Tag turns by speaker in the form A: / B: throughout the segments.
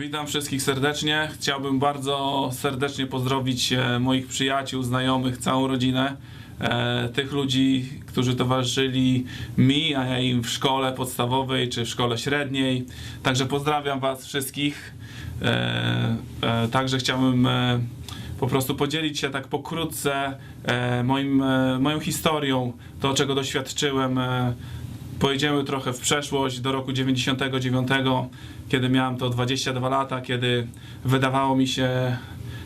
A: Witam wszystkich serdecznie. Chciałbym bardzo serdecznie pozdrowić e, moich przyjaciół, znajomych, całą rodzinę. E, tych ludzi, którzy towarzyszyli mi, a ja im w szkole podstawowej czy w szkole średniej. Także pozdrawiam Was wszystkich. E, także chciałbym po prostu podzielić się tak pokrótce moim, moją historią, to czego doświadczyłem. Pojedziemy trochę w przeszłość do roku 99, kiedy miałem to 22 lata, kiedy wydawało mi się,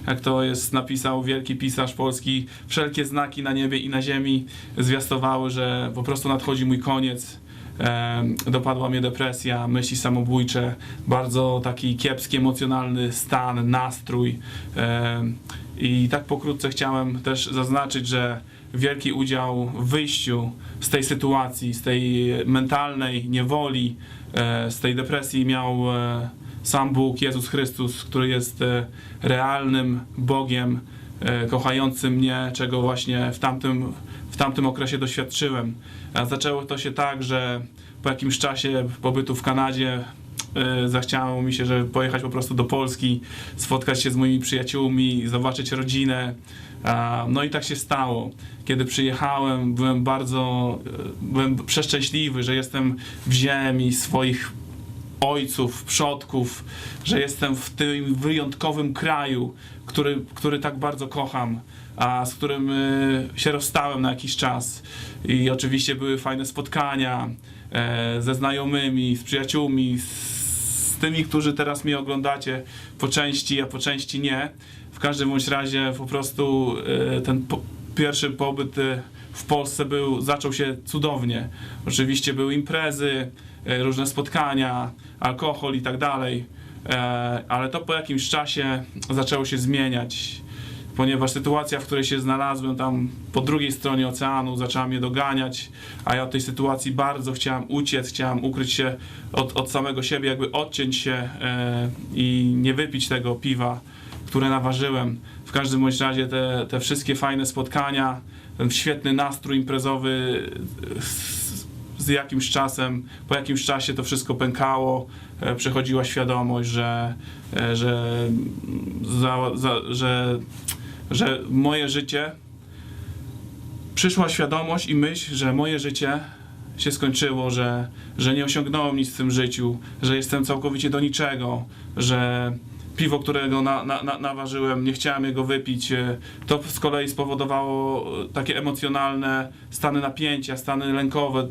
A: jak to jest napisał wielki pisarz polski, wszelkie znaki na niebie i na ziemi zwiastowały, że po prostu nadchodzi mój koniec. Dopadła mnie depresja, myśli samobójcze, bardzo taki kiepski emocjonalny stan, nastrój. I tak pokrótce chciałem też zaznaczyć, że wielki udział w wyjściu z tej sytuacji, z tej mentalnej niewoli, e, z tej depresji miał e, sam Bóg, Jezus Chrystus, który jest e, realnym Bogiem, kochającym mnie, czego właśnie w tamtym, w tamtym okresie doświadczyłem. Zaczęło to się tak, że po jakimś czasie pobytu w Kanadzie zachciało mi się, żeby pojechać po prostu do Polski, spotkać się z moimi przyjaciółmi, zobaczyć rodzinę. No i tak się stało. Kiedy przyjechałem, byłem bardzo e, byłem przeszczęśliwy, że jestem w ziemi swoich ojców, przodków, że jestem w tym wyjątkowym kraju, który, który tak bardzo kocham, a z którym y, się rozstałem na jakiś czas. I oczywiście były fajne spotkania e, ze znajomymi, z przyjaciółmi, z tymi, którzy teraz mnie oglądacie po części, a po części nie. W każdym bądź razie po prostu e, ten po, pierwszy pobyt e, w Polsce był, zaczął się cudownie. Oczywiście były imprezy, e, różne spotkania, alkohol i tak dalej, ale to po jakimś czasie zaczęło się zmieniać, ponieważ sytuacja, w której się znalazłem tam po drugiej stronie oceanu, zaczęła mnie doganiać, a ja od tej sytuacji bardzo chciałem uciec, chciałem ukryć się od, od samego siebie, jakby odciąć się i nie wypić tego piwa, które naważyłem. W każdym bądź razie te, te wszystkie fajne spotkania, ten świetny nastrój imprezowy z, z jakimś czasem, po jakimś czasie to wszystko pękało, e, przychodziła świadomość, że, e, że, za, za, że, że moje życie, przyszła świadomość i myśl, że moje życie się skończyło, że, że nie osiągnąłem nic w tym życiu, że jestem całkowicie do niczego, że piwo, którego na, na, na, naważyłem, nie chciałem jego wypić. e, To z kolei spowodowało e, takie emocjonalne stany napięcia, stany lękowe, e,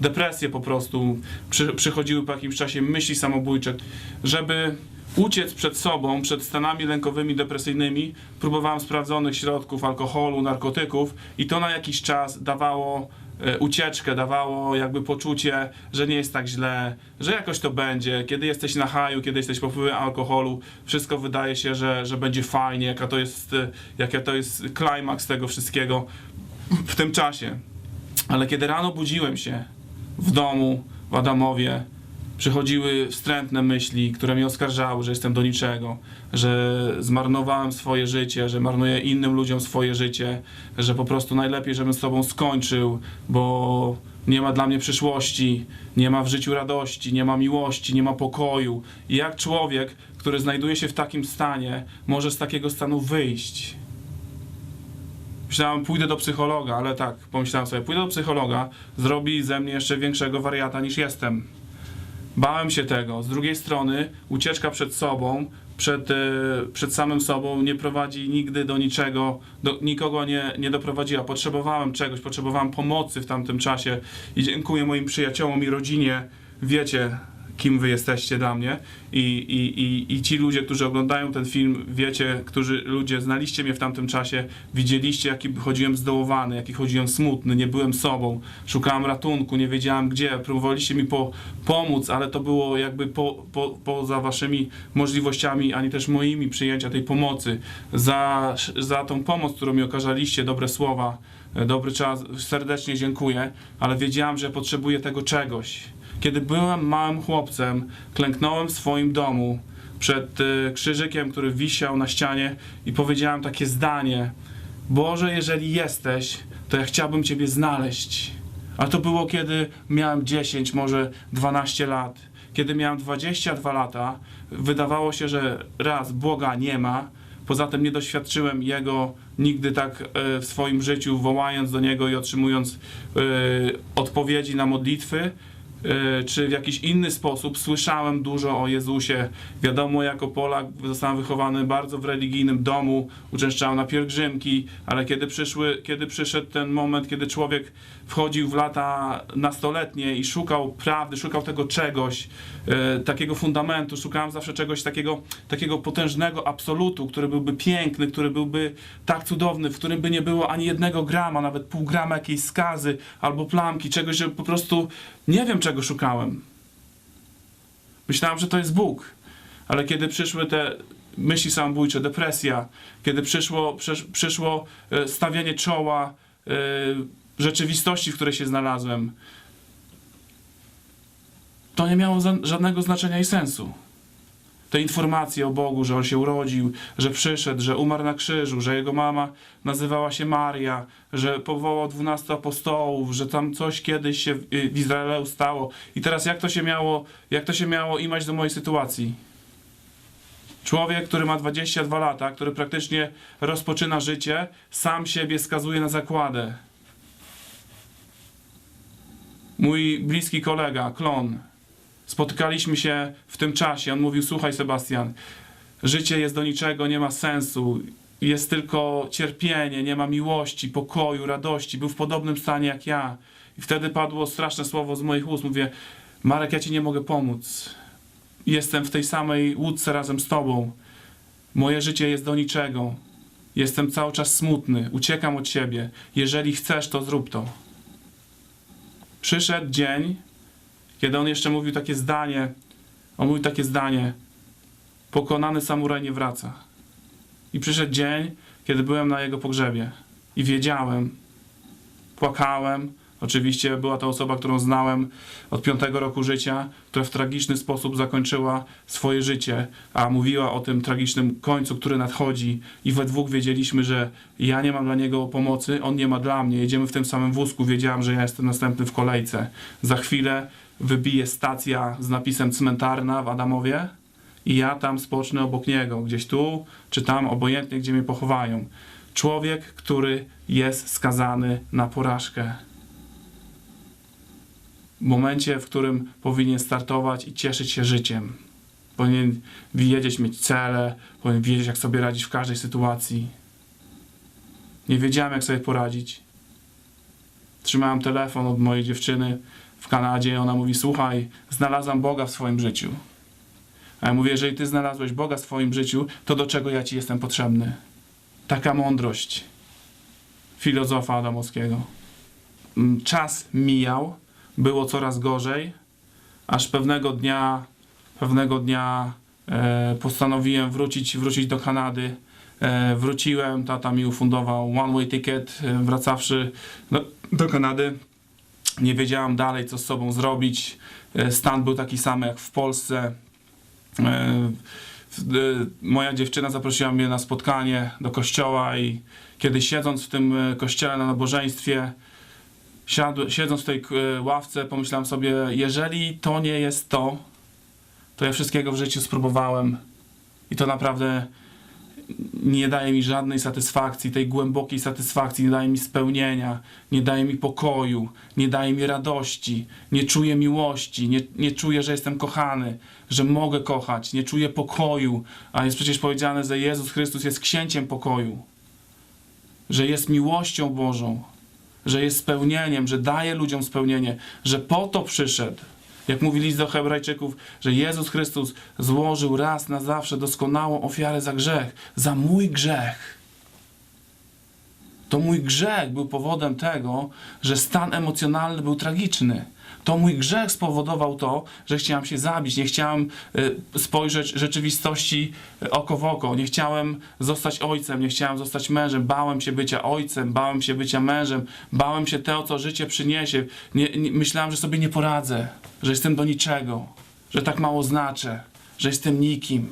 A: depresje po prostu. Przy, przychodziły po jakimś czasie myśli samobójcze. Żeby uciec przed sobą, przed stanami lękowymi, depresyjnymi, próbowałem sprawdzonych środków, alkoholu, narkotyków i to na jakiś czas dawało ucieczkę, dawało jakby poczucie, że nie jest tak źle, że jakoś to będzie. Kiedy jesteś na haju, kiedy jesteś pod wpływem alkoholu, wszystko wydaje się, że, że będzie fajnie, jaka to jest, e, jaka to jest klimaks tego wszystkiego w tym czasie. Ale kiedy rano budziłem się w domu, w Adamowie, przychodziły wstrętne myśli, które mnie oskarżały, że jestem do niczego, że zmarnowałem swoje życie, że marnuję innym ludziom swoje życie, że po prostu najlepiej, żebym z sobą skończył, bo nie ma dla mnie przyszłości, nie ma w życiu radości, nie ma miłości, nie ma pokoju. I jak człowiek, który znajduje się w takim stanie, może z takiego stanu wyjść? Myślałem, pójdę do psychologa, ale tak, pomyślałem sobie, pójdę do psychologa, zrobi ze mnie jeszcze większego wariata niż jestem. Bałem się tego. Z drugiej strony, ucieczka przed sobą, przed, e, przed samym sobą nie prowadzi nigdy do niczego, do, nikogo nie, nie doprowadziła. Potrzebowałem czegoś, potrzebowałem pomocy w tamtym czasie i dziękuję moim przyjaciołom i rodzinie. Wiecie, kim wy jesteście dla mnie I, i, i, i ci ludzie, którzy oglądają ten film, wiecie, którzy ludzie znaliście mnie w tamtym czasie, widzieliście jaki chodziłem zdołowany, jaki chodziłem smutny, nie byłem sobą, szukałem ratunku, nie wiedziałem gdzie, próbowaliście mi po, pomóc, ale to było jakby po, po, poza waszymi możliwościami, ani też moimi przyjęcia tej pomocy. Za, za tą pomoc, którą mi okazaliście, dobre słowa, e, dobry czas, serdecznie dziękuję, ale wiedziałem, że potrzebuję tego czegoś. Kiedy byłem małym chłopcem, klęknąłem w swoim domu przed y, krzyżykiem, który wisiał na ścianie i powiedziałem takie zdanie: Boże, jeżeli jesteś, to ja chciałbym Ciebie znaleźć. A to było kiedy miałem 10, może 12 lat. kiedy miałem 22 lata, wydawało się, że raz Boga nie ma, poza tym nie doświadczyłem Jego nigdy tak e, w swoim życiu, wołając do Niego i otrzymując e, odpowiedzi na modlitwy, e, czy w jakiś inny sposób słyszałem dużo o Jezusie. Wiadomo, jako Polak zostałem wychowany bardzo w religijnym domu, uczęszczałem na pielgrzymki, ale kiedy, przyszły, kiedy przyszedł ten moment, kiedy człowiek wchodził w lata nastoletnie i szukał prawdy, szukał tego czegoś, e, takiego fundamentu, szukałem zawsze czegoś takiego, takiego potężnego absolutu, który byłby piękny, który byłby tak cudowny, w którym by nie było ani jednego grama, nawet pół grama jakiejś skazy albo plamki, czegoś, że po prostu nie wiem czego szukałem. Myślałem, że to jest Bóg, ale kiedy przyszły te myśli samobójcze, depresja, kiedy przyszło, przysz, przyszło e, stawianie czoła e, rzeczywistości, w której się znalazłem, to nie miało żadnego znaczenia i sensu. Te informacje o Bogu, że On się urodził, że przyszedł, że umarł na krzyżu, że Jego mama nazywała się Maria, że powołał 12 apostołów, że tam coś kiedyś się w, w Izraelu stało. I teraz jak to się miało, jak to się miało imać do mojej sytuacji? Człowiek, który ma 22 lata, który praktycznie rozpoczyna życie, sam siebie skazuje na zakładę. Mój bliski kolega, klon, spotykaliśmy się w tym czasie. On mówił: Słuchaj, Sebastian, życie jest do niczego, nie ma sensu. Jest tylko cierpienie, nie ma miłości, pokoju, radości. Był w podobnym stanie jak ja. I wtedy padło straszne słowo z moich ust. Mówię: Marek, ja ci nie mogę pomóc. Jestem w tej samej łódce razem z tobą. Moje życie jest do niczego. Jestem cały czas smutny, uciekam od siebie. Jeżeli chcesz, to zrób to. Przyszedł dzień, kiedy on jeszcze mówił takie zdanie. On mówił takie zdanie: Pokonany samuraj nie wraca. I przyszedł dzień, kiedy byłem na jego pogrzebie i wiedziałem, płakałem. Oczywiście była to osoba, którą znałem od piątego roku życia, która w tragiczny sposób zakończyła swoje życie, a mówiła o tym tragicznym końcu, który nadchodzi, i we dwóch wiedzieliśmy, że ja nie mam dla niego pomocy, on nie ma dla mnie. Jedziemy w tym samym wózku, wiedziałem, że ja jestem następny w kolejce. Za chwilę wybije stacja z napisem cmentarna w Adamowie i ja tam spocznę obok niego, gdzieś tu czy tam, obojętnie gdzie mnie pochowają. Człowiek, który jest skazany na porażkę. W momencie, w którym powinien startować i cieszyć się życiem. Powinien wiedzieć, mieć cele, powinien wiedzieć, jak sobie radzić w każdej sytuacji. Nie wiedziałem, jak sobie poradzić. Trzymałem telefon od mojej dziewczyny w Kanadzie ona mówi: Słuchaj, znalazłam Boga w swoim życiu. A ja mówię: Jeżeli ty znalazłeś Boga w swoim życiu, to do czego ja ci jestem potrzebny? Taka mądrość filozofa Adamowskiego. Mm, Czas mijał, było coraz gorzej, aż pewnego dnia, pewnego dnia e, postanowiłem wrócić, wrócić do Kanady. E, wróciłem, tata mi ufundował one-way ticket, e, wracawszy do, do Kanady. Nie wiedziałem dalej, co z sobą zrobić. E, Stan był taki sam jak w Polsce. E, e, Moja dziewczyna zaprosiła mnie na spotkanie do kościoła i kiedy siedząc w tym kościele na nabożeństwie, siedząc w tej ławce, pomyślałem sobie, jeżeli to nie jest to, to ja wszystkiego w życiu spróbowałem i to naprawdę nie daje mi żadnej satysfakcji, tej głębokiej satysfakcji, nie daje mi spełnienia, nie daje mi pokoju, nie daje mi radości, nie czuję miłości, nie, nie czuję, że jestem kochany, że mogę kochać, nie czuję pokoju, a jest przecież powiedziane, że Jezus Chrystus jest księciem pokoju, że jest miłością Bożą, że jest spełnieniem, że daje ludziom spełnienie, że po to przyszedł. Jak mówi list do Hebrajczyków, że Jezus Chrystus złożył raz na zawsze doskonałą ofiarę za grzech, za mój grzech. To mój grzech był powodem tego, że stan emocjonalny był tragiczny. To mój grzech spowodował to, że chciałem się zabić, nie chciałem y, spojrzeć rzeczywistości y, oko w oko, nie chciałem zostać ojcem, nie chciałem zostać mężem, bałem się bycia ojcem, bałem się bycia mężem, bałem się tego, co życie przyniesie. Nie, nie, myślałem, że sobie nie poradzę, że jestem do niczego, że tak mało znaczę, że jestem nikim.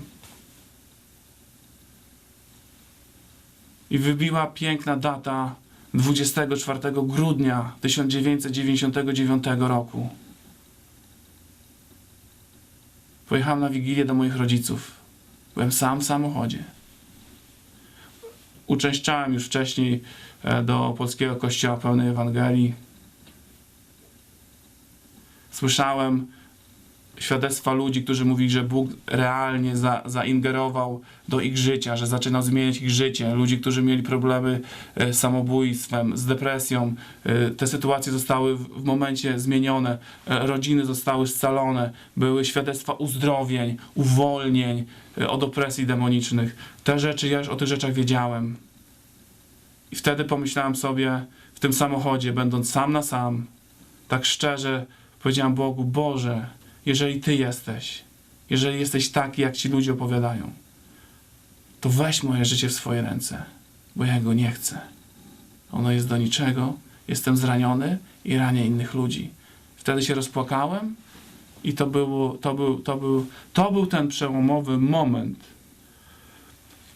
A: I wybiła piękna data 24 grudnia 1999 roku. Pojechałem na Wigilię do moich rodziców. Byłem sam w samochodzie. Uczęszczałem już wcześniej e, do polskiego kościoła pełnej Ewangelii. Słyszałem świadectwa ludzi, którzy mówili, że Bóg realnie za, zaingerował do ich życia, że zaczynał zmieniać ich życie. Ludzi, którzy mieli problemy e, z samobójstwem, z depresją. E, Te sytuacje zostały w momencie zmienione. E, Rodziny zostały scalone. Były świadectwa uzdrowień, uwolnień od opresji demonicznych. Te rzeczy, ja już o tych rzeczach wiedziałem. I wtedy pomyślałem sobie w tym samochodzie, będąc sam na sam, tak szczerze powiedziałem Bogu, Boże, jeżeli Ty jesteś, jeżeli jesteś taki, jak ci ludzie opowiadają, to weź moje życie w swoje ręce, bo ja go nie chcę. Ono jest do niczego, jestem zraniony i ranię innych ludzi. Wtedy się rozpłakałem i to, było, to, był, to, był, to był ten przełomowy moment,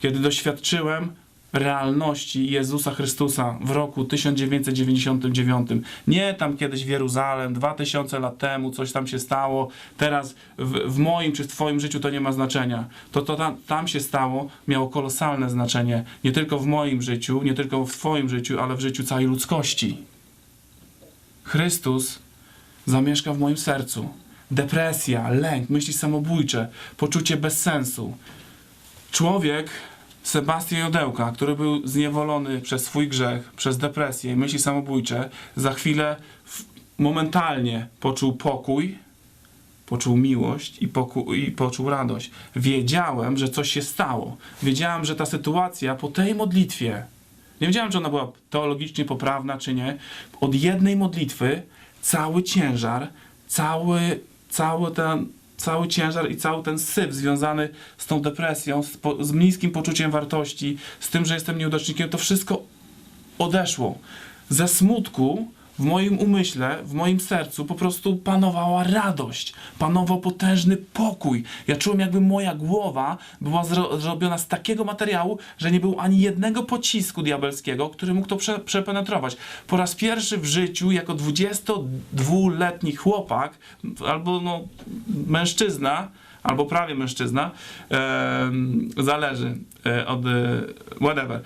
A: kiedy doświadczyłem realności Jezusa Chrystusa w roku 1999. Nie tam kiedyś w Jeruzalem, 2000 lat temu coś tam się stało, teraz w, w moim czy w Twoim życiu to nie ma znaczenia. To, to tam, tam się stało miało kolosalne znaczenie, nie tylko w moim życiu, nie tylko w Twoim życiu, ale w życiu całej ludzkości. Chrystus zamieszka w moim sercu. Depresja, lęk, myśli samobójcze, poczucie bezsensu. Człowiek Sebastian Jodełka, który był zniewolony przez swój grzech, przez depresję i myśli samobójcze, za chwilę, momentalnie poczuł pokój, poczuł miłość i, i poczuł radość. Wiedziałem, że coś się stało. Wiedziałem, że ta sytuacja po tej modlitwie, nie wiedziałem, czy ona była teologicznie poprawna, czy nie, od jednej modlitwy cały ciężar, cały, cały ten cały ciężar i cały ten syf związany z tą depresją, z, po, z niskim poczuciem wartości, z tym, że jestem nieudacznikiem, to wszystko odeszło. Ze smutku w moim umyśle, w moim sercu po prostu panowała radość, panował potężny pokój. Ja czułem, jakby moja głowa była zro- zrobiona z takiego materiału, że nie było ani jednego pocisku diabelskiego, który mógł to prze- przepenetrować. Po raz pierwszy w życiu, jako 22-letni chłopak, albo no, mężczyzna, albo prawie mężczyzna, zależy e, od e, whatever.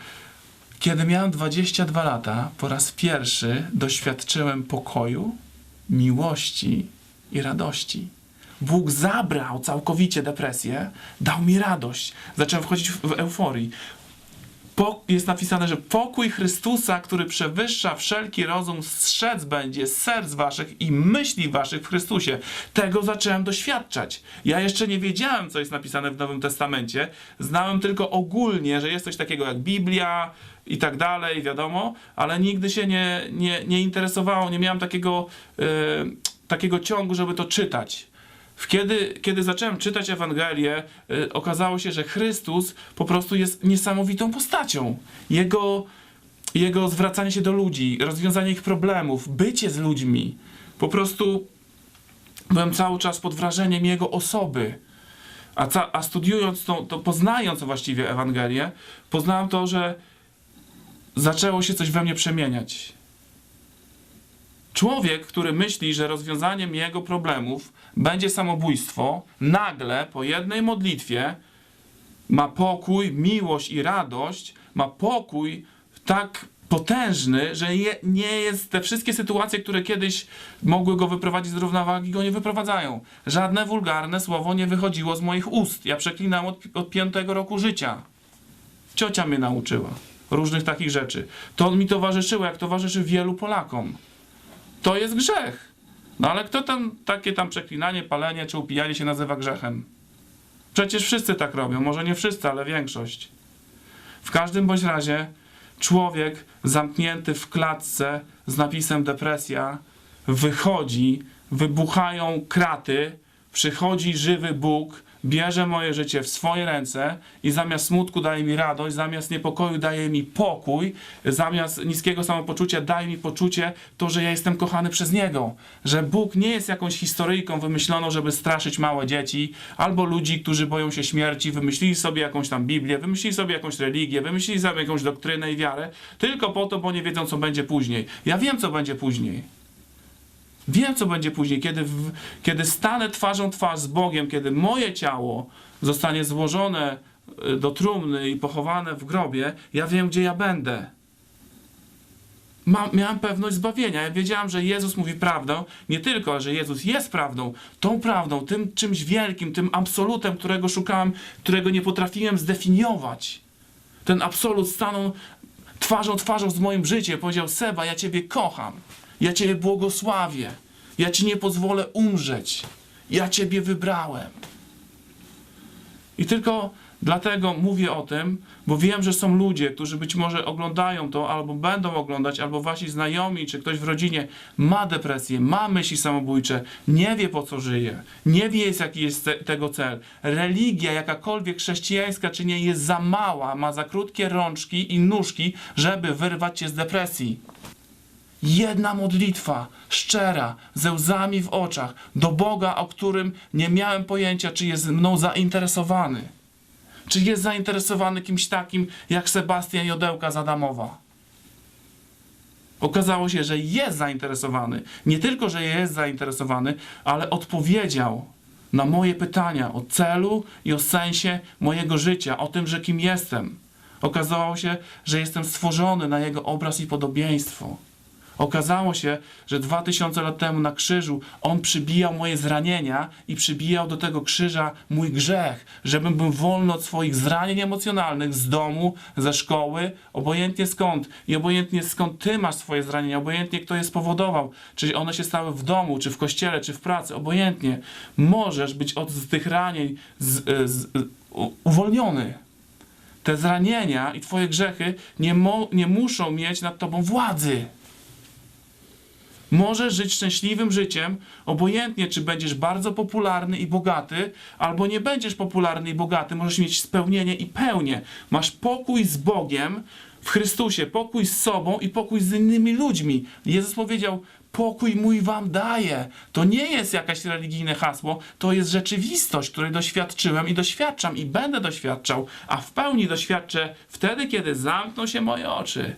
A: Kiedy miałem 22 lata, po raz pierwszy doświadczyłem pokoju, miłości i radości. Bóg zabrał całkowicie depresję, dał mi radość. Zacząłem wchodzić w, euforii. Jest napisane, że pokój Chrystusa, który przewyższa wszelki rozum, strzec będzie serc waszych i myśli waszych w Chrystusie. Tego zacząłem doświadczać. Ja jeszcze nie wiedziałem, co jest napisane w Nowym Testamencie. Znałem tylko ogólnie, że jest coś takiego jak Biblia i tak dalej, wiadomo, ale nigdy się nie, nie, nie interesowało, nie miałem takiego, e, takiego ciągu, żeby to czytać. Kiedy, kiedy zacząłem czytać Ewangelię, y, okazało się, że Chrystus po prostu jest niesamowitą postacią. Jego, jego zwracanie się do ludzi, rozwiązanie ich problemów, bycie z ludźmi. Po prostu byłem cały czas pod wrażeniem Jego osoby. A, a studiując to, to, poznając właściwie Ewangelię, poznałem to, że zaczęło się coś we mnie przemieniać. Człowiek, który myśli, że rozwiązaniem jego problemów będzie samobójstwo, nagle po jednej modlitwie ma pokój, miłość i radość, ma pokój tak potężny, że je, nie jest te wszystkie sytuacje, które kiedyś mogły go wyprowadzić z równowagi, go nie wyprowadzają. Żadne wulgarne słowo nie wychodziło z moich ust. Ja przeklinam od, od piątego roku życia. Ciocia mnie nauczyła różnych takich rzeczy. To mi towarzyszyło, jak towarzyszy wielu Polakom to jest grzech. No ale kto tam takie tam przeklinanie, palenie czy upijanie się nazywa grzechem? Przecież wszyscy tak robią, może nie wszyscy, ale większość. W każdym bądź razie człowiek zamknięty w klatce z napisem depresja wychodzi, wybuchają kraty, przychodzi żywy Bóg, bierze moje życie w swoje ręce i zamiast smutku daje mi radość, zamiast niepokoju daje mi pokój, zamiast niskiego samopoczucia daje mi poczucie to, że ja jestem kochany przez Niego. Że Bóg nie jest jakąś historyjką wymyśloną, żeby straszyć małe dzieci, albo ludzi, którzy boją się śmierci, wymyślili sobie jakąś tam Biblię, wymyślili sobie jakąś religię, wymyślili sobie jakąś doktrynę i wiarę, tylko po to, bo nie wiedzą, co będzie później. Ja wiem, co będzie później. Wiem, co będzie później, kiedy, w, kiedy stanę twarzą twarz z Bogiem, kiedy moje ciało zostanie złożone y, do trumny i pochowane w grobie, ja wiem, gdzie ja będę. Ma, miałem pewność zbawienia. Ja wiedziałem, że Jezus mówi prawdę. Nie tylko, że Jezus jest prawdą, tą prawdą, tym czymś wielkim, tym absolutem, którego szukałem, którego nie potrafiłem zdefiniować. Ten absolut stanął twarzą twarzą z moim życiem. Powiedział: Seba, ja Ciebie kocham. Ja Ciebie błogosławię. Ja Ci nie pozwolę umrzeć. Ja Ciebie wybrałem. I tylko dlatego mówię o tym, bo wiem, że są ludzie, którzy być może oglądają to, albo będą oglądać, albo wasi znajomi, czy ktoś w rodzinie ma depresję, ma myśli samobójcze, nie wie po co żyje, nie wie jaki jest te, tego cel. Religia, jakakolwiek chrześcijańska czy nie, jest za mała, ma za krótkie rączki i nóżki, żeby wyrwać cię z depresji. Jedna modlitwa, szczera, ze łzami w oczach, do Boga, o którym nie miałem pojęcia, czy jest mną zainteresowany. Czy jest zainteresowany kimś takim jak Sebastian Jodełka z Adamowa? Okazało się, że jest zainteresowany. Nie tylko, że jest zainteresowany, ale odpowiedział na moje pytania o celu i o sensie mojego życia, o tym, że kim jestem. Okazało się, że jestem stworzony na jego obraz i podobieństwo. Okazało się, że dwa tysiące lat temu na krzyżu On przybijał moje zranienia i przybijał do tego krzyża mój grzech, żebym był wolny od swoich zranień emocjonalnych z domu, ze szkoły, obojętnie skąd i obojętnie skąd Ty masz swoje zranienia, obojętnie kto je spowodował, czy one się stały w domu, czy w kościele, czy w pracy, obojętnie. Możesz być od tych ranień z, z, u- uwolniony. Te zranienia i Twoje grzechy nie, nie muszą mieć nad Tobą władzy. Możesz żyć szczęśliwym życiem, obojętnie czy będziesz bardzo popularny i bogaty, albo nie będziesz popularny i bogaty, możesz mieć spełnienie i pełnię. Masz pokój z Bogiem w Chrystusie, pokój z sobą i pokój z innymi ludźmi. Jezus powiedział: Pokój mój wam daję. To nie jest jakieś religijne hasło, to jest rzeczywistość, której doświadczyłem i doświadczam i będę doświadczał, a w pełni doświadczę wtedy, kiedy zamkną się moje oczy.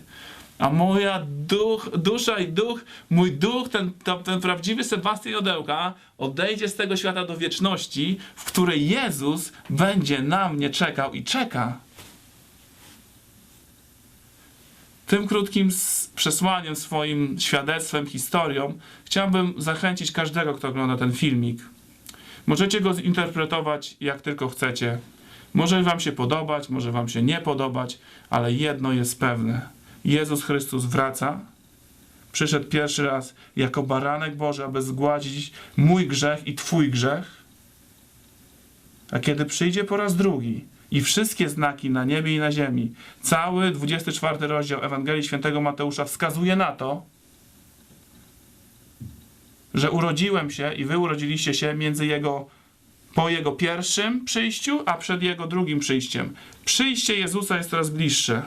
A: A moja duch, dusza i duch, mój duch, ten, to- ten prawdziwy Sebastian Jodełka odejdzie z tego świata do wieczności, w której Jezus będzie na mnie czekał i czeka. Tym krótkim przesłaniem, swoim świadectwem, historią, chciałbym zachęcić każdego, kto ogląda ten filmik. Możecie go zinterpretować jak tylko chcecie. Może wam się podobać, może wam się nie podobać, ale jedno jest pewne. Jezus Chrystus wraca. Przyszedł pierwszy raz jako baranek Boży, aby zgładzić mój grzech i twój grzech. A kiedy przyjdzie po raz drugi i wszystkie znaki na niebie i na ziemi, cały 24 rozdział Ewangelii Świętego Mateusza wskazuje na to, że urodziłem się i wy urodziliście się między jego po jego pierwszym przyjściu, a przed jego drugim przyjściem. Przyjście Jezusa jest coraz bliższe.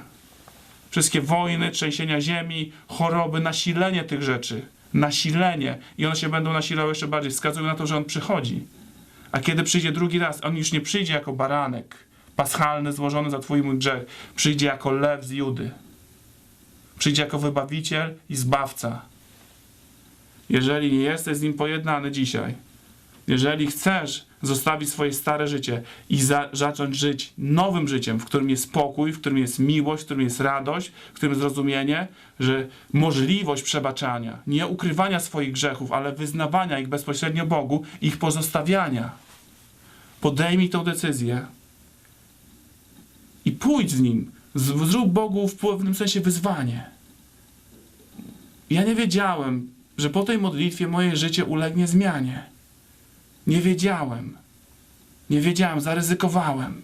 A: Wszystkie wojny, trzęsienia ziemi, choroby, nasilenie tych rzeczy, nasilenie i one się będą nasilały jeszcze bardziej, wskazują na to, że on przychodzi. A kiedy przyjdzie drugi raz, on już nie przyjdzie jako baranek paschalny złożony za twój mój grzech. Przyjdzie jako lew z Judy. Przyjdzie jako wybawiciel i zbawca. Jeżeli nie jesteś z nim pojednany dzisiaj, jeżeli chcesz zostawić swoje stare życie i za, zacząć żyć nowym życiem, w którym jest spokój, w którym jest miłość, w którym jest radość, w którym jest zrozumienie, że możliwość przebaczania, nie ukrywania swoich grzechów, ale wyznawania ich bezpośrednio Bogu, ich pozostawiania. Podejmij tą decyzję i pójdź z nim. Zrób Bogu w pewnym sensie wyzwanie. Ja nie wiedziałem, że po tej modlitwie moje życie ulegnie zmianie. Nie wiedziałem. Nie wiedziałem, zaryzykowałem.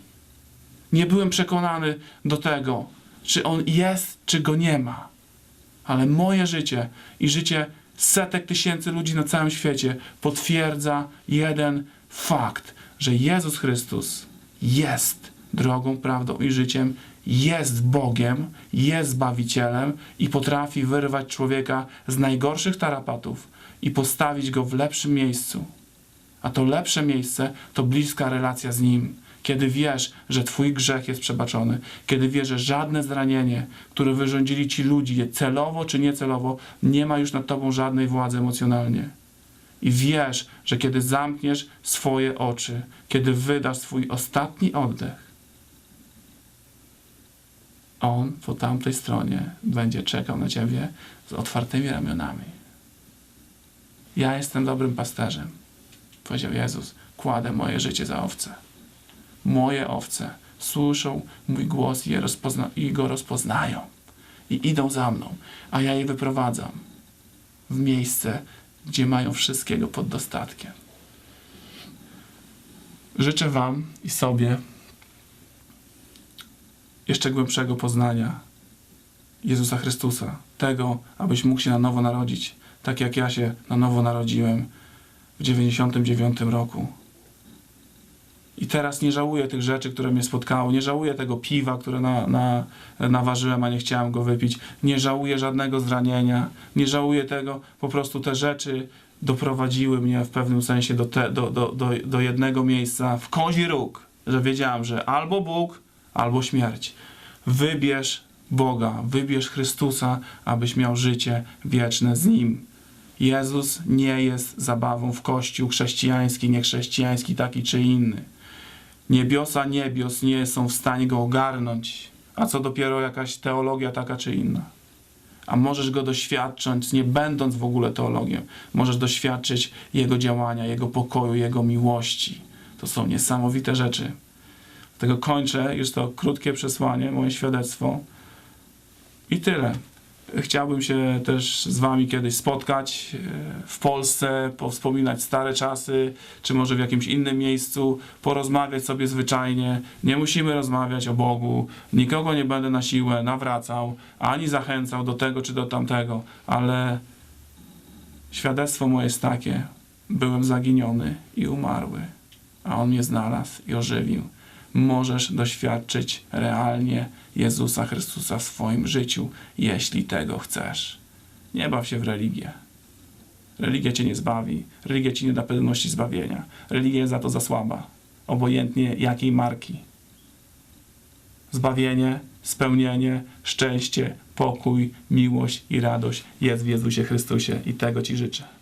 A: Nie byłem przekonany do tego, czy on jest, czy go nie ma. Ale moje życie i życie setek tysięcy ludzi na całym świecie potwierdza jeden fakt, że Jezus Chrystus jest drogą, prawdą i życiem, jest Bogiem, jest Zbawicielem i potrafi wyrwać człowieka z najgorszych tarapatów i postawić go w lepszym miejscu. A to lepsze miejsce to bliska relacja z Nim. Kiedy wiesz, że Twój grzech jest przebaczony, kiedy wiesz, że żadne zranienie, które wyrządzili Ci ludzie, celowo czy niecelowo, nie ma już nad Tobą żadnej władzy emocjonalnie. I wiesz, że kiedy zamkniesz swoje oczy, kiedy wydasz swój ostatni oddech, On po tamtej stronie będzie czekał na ciebie z otwartymi ramionami. Ja jestem dobrym pasterzem, powiedział Jezus. Kładę moje życie za owce. Moje owce słyszą mój głos i, rozpozna- i go rozpoznają. I idą za mną, a ja je wyprowadzam w miejsce, gdzie mają wszystkiego pod dostatkiem. Życzę Wam i sobie jeszcze głębszego poznania Jezusa Chrystusa, tego, abyś mógł się na nowo narodzić, tak jak ja się na nowo narodziłem w 99 roku. I teraz nie żałuję tych rzeczy, które mnie spotkały. Nie żałuję tego piwa, które na, na, naważyłem, a nie chciałem go wypić. Nie żałuję żadnego zranienia. Nie żałuję tego. Po prostu te rzeczy doprowadziły mnie w pewnym sensie do, te, do, do, do, do jednego miejsca w kozi róg, że wiedziałem, że albo Bóg, albo śmierć. Wybierz Boga, wybierz Chrystusa, abyś miał życie wieczne z Nim. Jezus nie jest zabawą w kościół chrześcijański, niechrześcijański, taki czy inny. Niebiosa niebios nie są w stanie go ogarnąć, a co dopiero jakaś teologia taka czy inna. A możesz go doświadczyć, nie będąc w ogóle teologiem. Możesz doświadczyć jego działania, jego pokoju, jego miłości. To są niesamowite rzeczy. Dlatego kończę, już to krótkie przesłanie, moje świadectwo. I tyle. Chciałbym się też z Wami kiedyś spotkać e, w Polsce, powspominać stare czasy, czy może w jakimś innym miejscu, porozmawiać sobie zwyczajnie. Nie musimy rozmawiać o Bogu, nikogo nie będę na siłę nawracał, ani zachęcał do tego czy do tamtego, ale świadectwo moje jest takie: byłem zaginiony i umarły, a On mnie znalazł i ożywił. Możesz doświadczyć realnie Jezusa Chrystusa w swoim życiu, jeśli tego chcesz. Nie baw się w religię. Religia cię nie zbawi. Religia ci nie da pewności zbawienia. Religia jest za to za słaba. Obojętnie jakiej marki. Zbawienie, spełnienie, szczęście, pokój, miłość i radość jest w Jezusie Chrystusie i tego ci życzę.